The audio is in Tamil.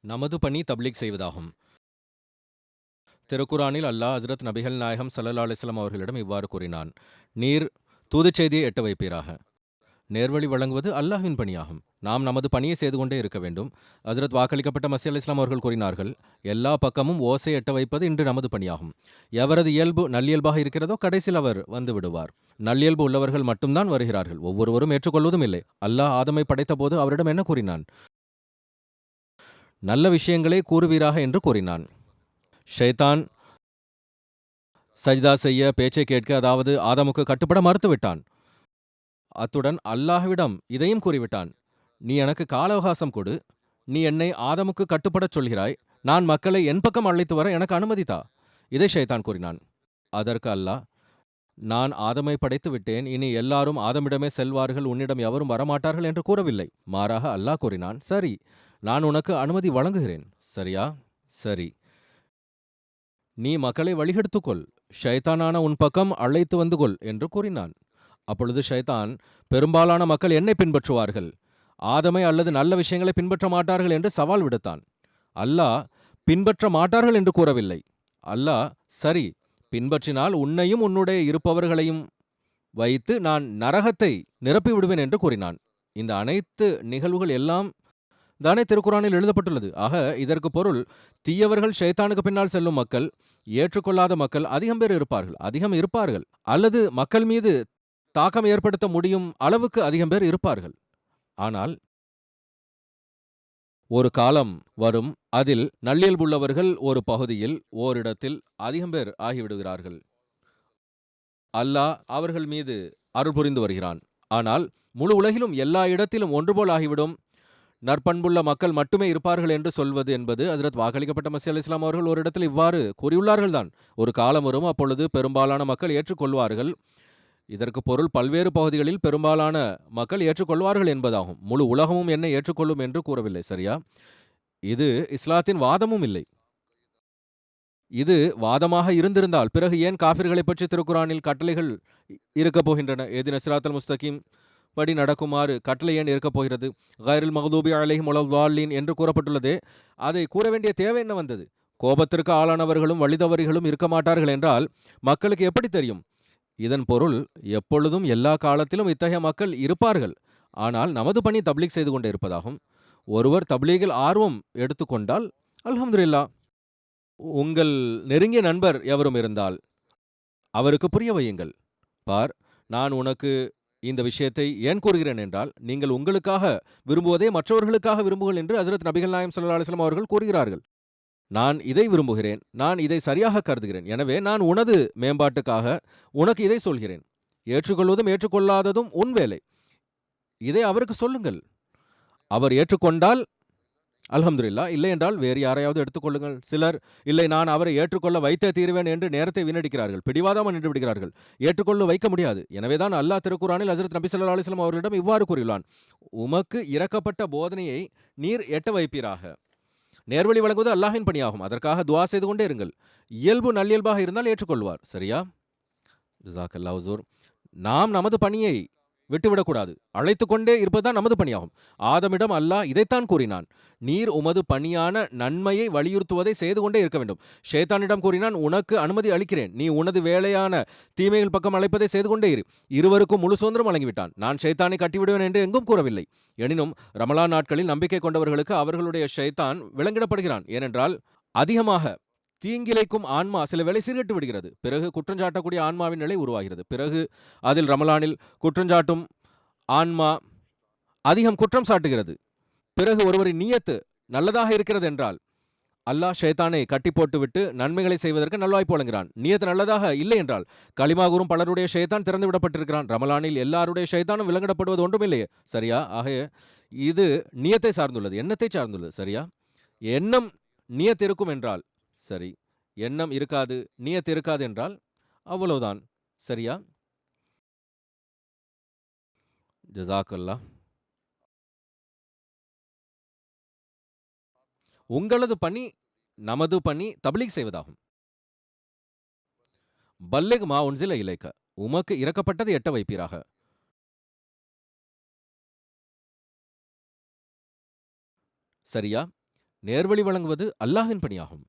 நமது பணி தப்லீக் செய்வதாகும். திருக்குரானில் அல்லாஹ் ஹஜ்ரத் நபிகள் நாயகம் சல்லா அலிஸ்லாம் அவர்களிடம் இவ்வாறு கூறினான். நீர் தூதுச் செய்தியை எட்ட வைப்பீராக. நேர்வழி வழங்குவது அல்லாஹ்வின் பணியாகும். நாம் நமது பணியை செய்து கொண்டே இருக்க வேண்டும். ஹசரத் வாக்களிக்கப்பட்ட மசி அலி இஸ்லாம் அவர்கள் கூறினார்கள் எல்லா பக்கமும் ஓசை எட்ட வைப்பது இன்று நமது பணியாகும். எவரது இயல்பு நல்லியல்பாக இருக்கிறதோ கடைசியில் அவர் வந்து விடுவார். நல்லியல்பு உள்ளவர்கள் மட்டும்தான் வருகிறார்கள். ஒவ்வொருவரும் ஏற்றுக்கொள்வதும் இல்லை. அல்லாஹ் ஆதமை படைத்தபோது அவரிடம் என்ன கூறினான்? நல்ல விஷயங்களே கூறுவீராக என்று கூறினான். ஷைதான் சஜிதா செய்ய பேச்சை கேட்க அதாவது ஆதமுக்கு கட்டுப்பட மறுத்துவிட்டான். அத்துடன் அல்லாஹ்விடம் இதையும் கூறிவிட்டான். நீ எனக்கு கால அவகாசம் கொடு. நீ என்னை ஆதமுக்கு கட்டுப்படச் சொல்கிறாய். நான் மக்களை என் பக்கம் அழைத்து வர எனக்கு அனுமதித்தா இதை ஷைதான் கூறினான். அதற்கு அல்லாஹ் நான் ஆதமை படைத்து விட்டேன். இனி எல்லாரும் ஆதமிடமே செல்வார்கள். உன்னிடம் எவரும் வரமாட்டார்கள் என்று கூறவில்லை. மாறாக அல்லாஹ் கூறினான். சரி. நான் உனக்கு அனுமதி வழங்குகிறேன். சரியா? சரி. நீ மக்களை வழிகெடுத்துக்கொள். ஷைத்தானான உன் பக்கம் அழைத்து வந்து கொள் என்று கூறினான். அப்பொழுது ஷைத்தான் பெரும்பாலான மக்கள் என்னை பின்பற்றுவார்கள். ஆதமை அல்லது நல்ல விஷயங்களை பின்பற்ற மாட்டார்கள் என்று சவால் விடுத்தான். அல்லாஹ் பின்பற்ற மாட்டார்கள் என்று கூறவில்லை. அல்லாஹ் சரி பின்பற்றினால் உன்னையும் உன்னுடைய இருப்பவர்களையும் வைத்து நான் நரகத்தை நிரப்பி விடுவேன் என்று கூறினான். இந்த அனைத்து நிகழ்வுகள் எல்லாம் தானே திருக்குறானில் எழுதப்பட்டுள்ளது. ஆக இதற்கு பொருள் தீயவர்கள் ஷைத்தானுக்கு பின்னால் செல்லும் மக்கள் ஏற்றுக்கொள்ளாத மக்கள் அதிகம் பேர் இருப்பார்கள். அதிகம் இருப்பார்கள். அல்லது மக்கள் மீது தாக்கம் ஏற்படுத்த முடியும் அளவுக்கு அதிகம் பேர் இருப்பார்கள். ஆனால் ஒரு காலம் வரும் அதில் நல்லியல்புள்ளவர்கள் ஒரு பகுதியில் ஓரிடத்தில் அதிகம் பேர் ஆகிவிடுகிறார்கள். அல்லாஹ் அவர்கள் மீது அருள் புரிந்து வருகிறான். ஆனால் முழு உலகிலும் எல்லா இடத்திலும் ஒன்றுபோல் ஆகிவிடும். நற்பண்புள்ள மக்கள் மட்டுமே இருப்பார்கள் என்று சொல்வது என்பது அதிரத் வாக்களிக்கப்பட்ட மசி அலி இஸ்லாம் அவர்கள் ஒரு இடத்தில் இவ்வாறு கூறியுள்ளார்கள் தான். ஒரு காலம் வரும் அப்பொழுது பெரும்பாலான மக்கள் ஏற்றுக்கொள்வார்கள். இதற்கு பொருள் பல்வேறு பகுதிகளில் பெரும்பாலான மக்கள் ஏற்றுக்கொள்வார்கள் என்பதாகும். முழு உலகமும் என்னை ஏற்றுக்கொள்ளும் என்று கூறவில்லை சரியா? இது இஸ்லாத்தின் வாதமும் இல்லை. இது வாதமாக இருந்திருந்தால் பிறகு ஏன் காஃபிர்களை பற்றி திருக்குரானில் கட்டளைகள் இருக்கப் போகின்றன? ஏது சிராத்தல் முஸ்தகீம் படி நடக்குமாறு கட்டளை ஏன் இருக்கப் போகிறது. கைரில் மகதூபி அலைஹிம் உலவாலின் என்று கூறப்பட்டுள்ளதே. அதை கூற வேண்டிய தேவை என்ன வந்தது? கோபத்திற்கு ஆளானவர்களும் வழிதவறிகளும் இருக்க மாட்டார்கள் என்றால் மக்களுக்கு எப்படி தெரியும்? இதன் பொருள் எப்பொழுதும் எல்லா காலத்திலும் இத்தகைய மக்கள் இருப்பார்கள். ஆனால் நமது பணி தப்லீக் செய்து கொண்டே இருப்பதாகும். ஒருவர் தப்லீகில் ஆர்வம் எடுத்துக்கொண்டால் அல்ஹம்துலில்லா உங்கள் நெருங்கிய நண்பர் எவரும் இருந்தால் அவருக்கு புரிய வையுங்கள். பார் நான் உனக்கு இந்த விஷயத்தை ஏன் கூறுகிறேன் என்றால் நீங்கள் உங்களுக்காக விரும்புவதே மற்றவர்களுக்காக விரும்புகள் என்று ஹசரத் நபிகள் நாயம் சல்லா அலிஸ்லாம் அவர்கள் கூறுகிறார்கள். நான் இதை விரும்புகிறேன் நான் இதை சரியாக கருதுகிறேன். எனவே நான் உனது மேம்பாட்டுக்காக உனக்கு இதை சொல்கிறேன். ஏற்றுக்கொள்வதும் ஏற்றுக்கொள்ளாததும் உன் வேலை. இதை அவருக்கு சொல்லுங்கள். அவர் ஏற்றுக்கொண்டால் அலமதுல்லா இல்லை என்றால் வேறு யாரையாவது எடுத்துக்கொள்ளுங்கள் சிலர் இல்லை நான் அவரை ஏற்றுக்கொள்ள வைத்தே தீர்வேன் என்று நேரத்தை வீணடிக்கிறார்கள். பிடிவாதமாக நின்று விடுகிறார்கள். ஏற்றுக்கொள்ள வைக்க முடியாது. எனவேதான் அல்லாஹ் திருக்குறானில் ஹசரத் நபி ஸல்லல்லாஹு அலிஸ்லாம் அவர்களிடம் இவ்வாறு கூறியுள்ளான். உமக்கு இறக்கப்பட்ட போதனையை நீர் எட்ட வைப்பீராக. நேர்வழி வழங்குவது அல்லாஹின் பணியாகும். அதற்காக துவா செய்து கொண்டே இருங்கள். இயல்பு நல்லியல்பாக இருந்தால் ஏற்றுக்கொள்வார். சரியா? ஜிசாக்கல்லா ஹுசூர் நாம் நமது பணியை விட்டுவிடக்கூடாது. அழைத்து கொண்டே இருப்பதுதான் நமது பணியாகும். ஆதமிடம் அல்லாஹ் இதைத்தான் கூறினான். நீர் உமது பணியான நன்மையை வலியுறுத்துவதை செய்து கொண்டே இருக்க வேண்டும். ஷேத்தானிடம் கூறினான் உனக்கு அனுமதி அளிக்கிறேன். நீ உனது வேலையான தீமைகள் பக்கம் அழைப்பதை செய்து கொண்டே இரு. இருவருக்கும் முழு சுதந்திரம் வழங்கிவிட்டான். நான் ஷேத்தானை கட்டிவிடுவேன் என்று எங்கும் கூறவில்லை. எனினும் ரமலான் நாட்களில் நம்பிக்கை கொண்டவர்களுக்கு அவர்களுடைய ஷைத்தான் விளங்கிடப்படுகிறான். ஏனென்றால் அதிகமாக தீங்கிழைக்கும் ஆன்மா சில வேளை சீர்கெட்டு விடுகிறது. பிறகு குற்றஞ்சாட்டக்கூடிய ஆன்மாவின் நிலை உருவாகிறது. பிறகு அதில் ரமலானில் குற்றஞ்சாட்டும் ஆன்மா அதிகம் குற்றம் சாட்டுகிறது. பிறகு ஒருவரின் நீயத்து நல்லதாக இருக்கிறது என்றால் அல்லாஹ் ஷேத்தானை கட்டி போட்டுவிட்டு நன்மைகளை செய்வதற்கு நல்வாய்ப்பு வழங்குகிறான். நீயத்து நல்லதாக இல்லை என்றால் களிமாகூரும் பலருடைய ஷேத்தான் திறந்து விடப்பட்டிருக்கிறான் ரமலானில் எல்லாருடைய ஷைத்தானும் விலங்கிடப்படுவது ஒன்றுமில்லையே. சரியா? ஆகைய இது நியத்தை சார்ந்துள்ளது எண்ணத்தை சார்ந்துள்ளது. சரியா? எண்ணம் நீயத்து இருக்கும் என்றால் சரி எண்ணம் இருக்காது நியத் இருக்காது என்றால் அவ்வளவுதான். சரியா? ஜசாக்கல்லா உங்களது பணி நமது பணி தபிலீக் செய்வதாகும். பல்லிக் மா உன்சில இலைக்க உமக்கு இறக்கப்பட்டது எட்ட வைப்பீராக. சரியா? நேர்வழி வழங்குவது அல்லாஹின் பணியாகும்.